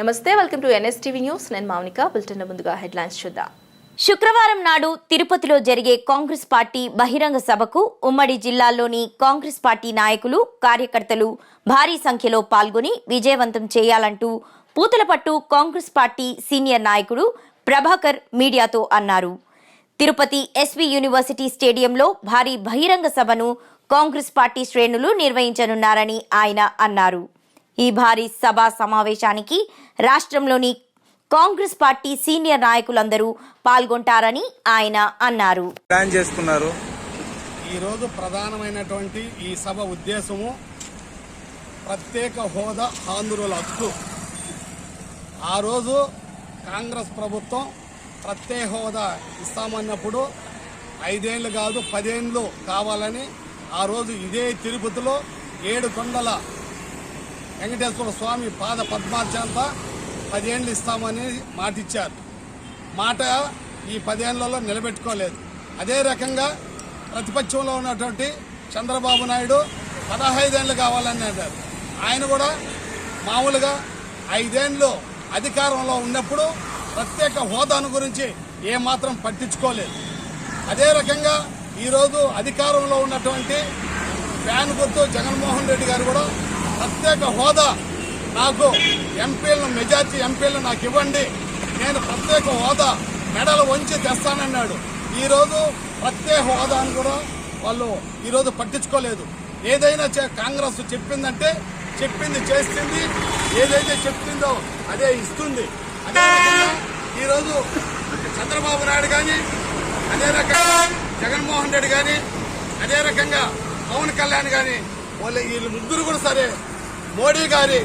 నమస్తే welcome to NSTV news. నేను Mounika. Bulletin ముందుగా హెడ్లైన్స్ చూద్దాం. శుక్రవారం నాడు తిరుపతిలో జరిగే కాంగ్రెస్ పార్టీ బహిరంగ సభకు ఉమ్మడి జిల్లాల్లోని కాంగ్రెస్ పార్టీ నాయకులు కార్యకర్తలు భారీ సంఖ్యలో పాల్గొని విజయవంతం చేయాలంటూ పూతలపట్టు కాంగ్రెస్ పార్టీ సీనియర్ నాయకుడు ప్రభాకర్ మీడియాతో అన్నారు. తిరుపతి ఎస్వి యూనివర్సిటీ స్టేడియంలో భారీ బహిరంగ సభను కాంగ్రెస్ పార్టీ శ్రేణులు నిర్వహించనున్నారని ఆయన అన్నారు. ఈ భారీ సభా సమావేశానికి రాష్ట్రంలోని కాంగ్రెస్ పార్టీ సీనియర్ నాయకులందరూ పాల్గొంటారని ఆయన అన్నారు. ప్లాన్ చేసుకున్నారు ఈరోజు ప్రధానమైనటువంటి ఈ సభ ఉద్దేశము ప్రత్యేక హోదా ఆంధ్రుల హక్కు. ఆ రోజు కాంగ్రెస్ ప్రభుత్వం ప్రత్యేక హోదా ఇస్తామన్నప్పుడు ఐదేళ్ళు కాదు పదేళ్ళు కావాలని ఆ రోజు ఇదే తిరుపతిలో ఏడు కొండల వెంకటేశ్వర స్వామి పాద పద్మార్చంత పదేళ్ళు ఇస్తామని మాటిచ్చారు. మాట ఈ పదేళ్ళలో నిలబెట్టుకోలేదు. అదే రకంగా ప్రతిపక్షంలో ఉన్నటువంటి చంద్రబాబు నాయుడు పదహైదేళ్ళు కావాలని అన్నారు. ఆయన కూడా మామూలుగా ఐదేళ్ళు అధికారంలో ఉన్నప్పుడు ప్రత్యేక హోదాను గురించి ఏమాత్రం పట్టించుకోలేదు. అదే రకంగా ఈరోజు అధికారంలో ఉన్నటువంటి ఫ్యాన్ గుర్తు జగన్మోహన్ రెడ్డి గారు కూడా ప్రత్యేక హోదా నాకు ఎంపీలను మెజార్టీ ఎంపీలను నాకు ఇవ్వండి. నేను ప్రత్యేక హోదా మెడలు వంచి తెస్తానన్నాడు. ఈరోజు ప్రత్యేక హోదాను కూడా వాళ్ళు ఈరోజు పట్టించుకోలేదు. ఏదైనా చే- కాంగ్రెస్ చెప్పిందంటే చెప్పింది చేస్తుంది. ఏదైతే చెప్తుందో అదే ఇస్తుంది. అదే రకంగా ఈరోజు చంద్రబాబు నాయుడు కానీ అదే రకంగా జగన్మోహన్ రెడ్డి కానీ అదే రకంగా పవన్ కళ్యాణ్ కానీ వాళ్ళు వీళ్ళు ముగ్గురు కూడా సరే మోడీ గారి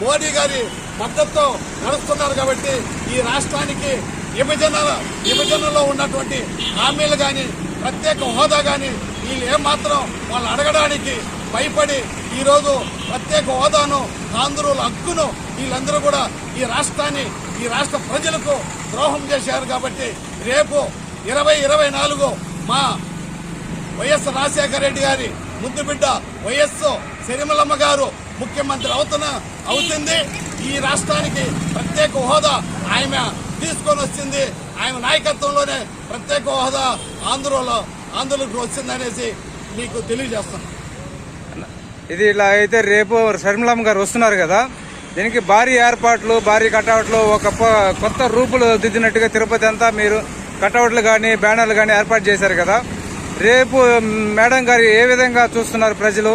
మోడీ గారి మద్దతుతో నడుస్తున్నారు కాబట్టి ఈ రాష్ట్రానికి విభజన విభజనలో ఉన్నటువంటి హామీలు కానీ ప్రత్యేక హోదా కానీ వీళ్ళు ఏమాత్రం వాళ్ళు అడగడానికి భయపడి ఈరోజు ప్రత్యేక హోదాను ఆంధ్రుల హక్కును వీళ్ళందరూ కూడా ఈ రాష్ట్రాన్ని ఈ రాష్ట్ర ప్రజలకు ద్రోహం చేశారు కాబట్టి రేపు ఇరవై ఇరవై నాలుగు మా వైఎస్ రాజశేఖర రెడ్డి గారి ముద్దు బిడ్డ వైఎస్ సిరిమలమ్మ గారు ముఖ్యమంత్రి అవుతున్న అవుతుంది. ఈ రాష్ట్రానికి ప్రత్యేక హోదా ఆమె తీసుకొని వచ్చింది. ఆయన నాయకత్వంలోనే ప్రత్యేక హోదా ఆంధ్రలో ఆంధ్రులకు వచ్చిందనేసి మీకు తెలియజేస్తున్నాను ఇది ఇలా అయితే రేపు షర్మిలమ్మ గారు వస్తున్నారు కదా. దీనికి భారీ ఏర్పాట్లు భారీ కటౌట్లు ఒక కొత్త రూపులు దిద్దినట్టుగా తిరుపతి అంతా మీరు కటౌట్లు కానీ బ్యానర్లు కానీ ఏర్పాటు చేశారు కదా. రేపు మేడం గారు ఏ విధంగా చూస్తున్నారు ప్రజలు?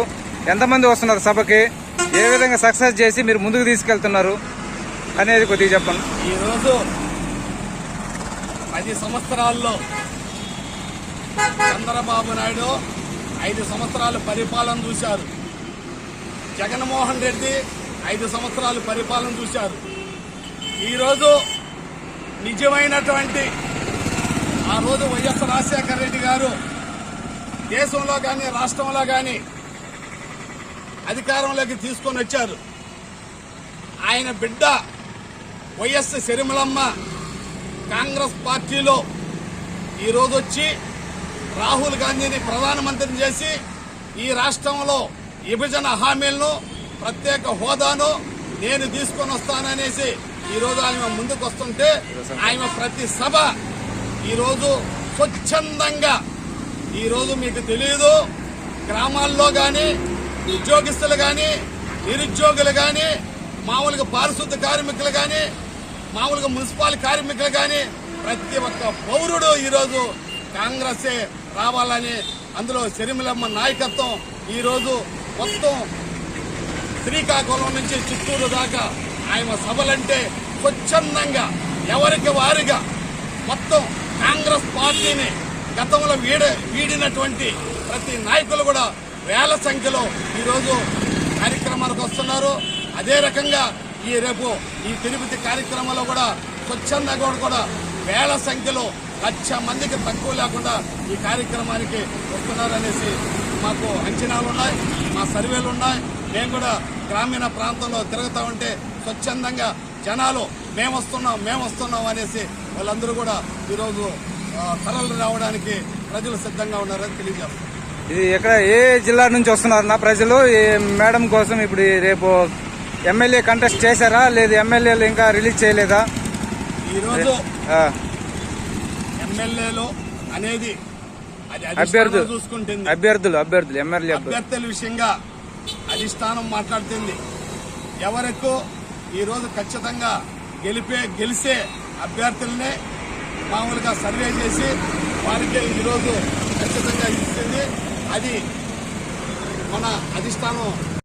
ఎంతమంది వస్తున్నారు సభకి? ఏ విధంగా సక్సెస్ చేసి మీరు ముందుకు తీసుకెళ్తున్నారు అనేది కొద్దిగా చెప్పండి. ఈరోజు పది సంవత్సరాల్లో చంద్రబాబు నాయుడు ఐదు సంవత్సరాలు పరిపాలన చూశారు. జగన్మోహన్ రెడ్డి ఐదు సంవత్సరాలు పరిపాలన చూశారు. ఈరోజు నిజమైనటువంటి ఆ రోజు వైఎస్ రాజశేఖర రెడ్డి గారు దేశంలో కానీ రాష్ట్రంలో కానీ అధికారంలోకి తీసుకొని వచ్చారు. ఆయన బిడ్డ వైఎస్ శరిమలమ్మ కాంగ్రెస్ పార్టీలో ఈరోజు వచ్చి రాహుల్ గాంధీని ప్రధానమంత్రిని చేసి ఈ రాష్ట్రంలో విభజన హామీలను ప్రత్యేక హోదాను నేను తీసుకొని వస్తాననేసి ఈరోజు ఆమె ముందుకు వస్తుంటే ఆమె ప్రతి సభ ఈరోజు స్వచ్ఛందంగా ఈరోజు మీకు తెలియదు గ్రామాల్లో కానీ ఉద్యోగస్తులు కానీ నిరుద్యోగులు కానీ మామూలుగా పారిశుద్ధ కార్మికులు కానీ మామూలుగా మున్సిపాల్ కార్మికులు కానీ ప్రతి ఒక్క పౌరుడు ఈరోజు కాంగ్రెసే రావాలని అందులో శరిమిలమ్మ నాయకత్వం ఈరోజు మొత్తం శ్రీకాకుళం నుంచి చిత్తూరు దాకా ఆయన సభలంటే స్వచ్ఛందంగా ఎవరికి వారిగా మొత్తం కాంగ్రెస్ పార్టీని గతంలో వీడ వీడినటువంటి ప్రతి నాయకులు కూడా వేల సంఖ్యలో ఈరోజు కార్యక్రమాలకు వస్తున్నారు. అదే రకంగా ఈ రేపు ఈ తిరుపతి కార్యక్రమంలో కూడా స్వచ్ఛందంగా కూడా వేల సంఖ్యలో లక్ష మందికి తక్కువ లేకుండా ఈ కార్యక్రమానికి వస్తున్నారనేసి మాకు అంచనాలు ఉన్నాయి మా సర్వేలు ఉన్నాయి. మేము కూడా గ్రామీణ ప్రాంతంలో తిరుగుతూ ఉంటే స్వచ్ఛందంగా జనాలు మేము వస్తున్నాం మేము వస్తున్నాం అనేసి వాళ్ళందరూ కూడా ఈరోజు తరలు తరలి రావడానికి ప్రజలు సిద్ధంగా ఉన్నారని తెలియజేస్తున్నారు ఇది ఎక్కడ ఏ జిల్లా నుంచి వస్తున్నారు నా ప్రజలు ఈ మేడం కోసం ఇప్పుడు రేపు ఎమ్మెల్యే కంటెస్ట్ చేశారా? లేదు ఎమ్మెల్యేలు ఇంకా రిలీజ్ చేయలేదా? ఈరోజు ఎమ్మెల్యేలు అనేది అభ్యర్థులు. చూసుకుంటుంది. అభ్యర్థులు అభ్యర్థుల ఎమ్మెల్యే అభ్యర్థులు. అభ్యర్థుల విషయంగా అధిష్టానం మాట్లాడుతుంది. ఎవరకు ఈరోజు ఖచ్చితంగా గెలిపే గెలిసే అభ్యర్థులనే మామూలుగా సర్వే చేసి వారికే ఈరోజు ఖచ్చితంగా ఇస్తుంది. అది మన అధిష్టానం